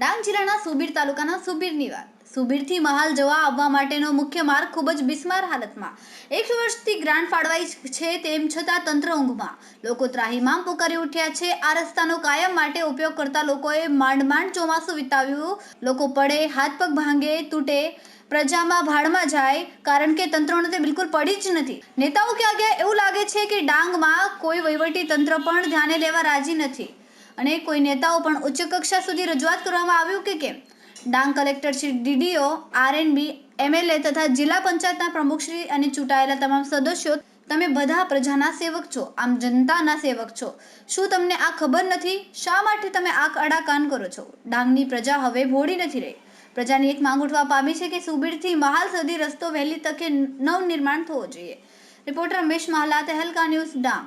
ડાંગ જિલ્લાના સુબીર તાલુકાના સુબીરની વાત. સુબીરથી મહાલ જવા આવવા માટેનો મુખ્ય માર્ગ ખૂબ જ બિસ્માર હાલતમાં. એકસો વર્ષથી ગ્રાન્ટ ફાળવાઈ છે તેમ છતાં તંત્ર ઊંઘમાં. લોકો ત્રાહીમામ પોકારી ઉઠ્યા છે. આ રસ્તાનો કાયમ માટે ઉપયોગ કરતા લોકોએ માંડ માંડ ચોમાસું વિતાવ્યું. લોકો પડે, હાથ પગ ભાંગે, તૂટે, પ્રજામાં ભાડમાં જાય, કારણ કે તંત્રોને તે બિલકુલ પડી જ નથી. નેતાઓ ક્યાં ગયા એવું લાગે છે કે ડાંગમાં કોઈ વહીવટી તંત્ર પણ ધ્યાને લેવા રાજી નથી. અને કોઈ નેતાઓ પણ ઉચ્ચ કક્ષા સુધી રજૂઆત કરવામાં આવ્યું કે કેમ? Dang collector Shri DDO, RNB, MLA તથા જિલ્લા પંચાયતના પ્રમુખશ્રી અને ચૂંટાયેલા તમામ સદસ્યો, તમે બધા પ્રજાના સેવક છો, આમ જનતાના સેવક છો. શું તમને આ ખબર નથી? શા માટે તમે આ આડા કાન કરો છો? ડાંગની પ્રજા હવે ભોળી નથી રહી. પ્રજાની એક માંગ ઉઠવા પામી છે કે સુબીરથી મહાલ સુધી રસ્તો વહેલી તકે નવનિર્માણ થવો જોઈએ. Reporter Ramesh Mahala, Tehelka news, Dang.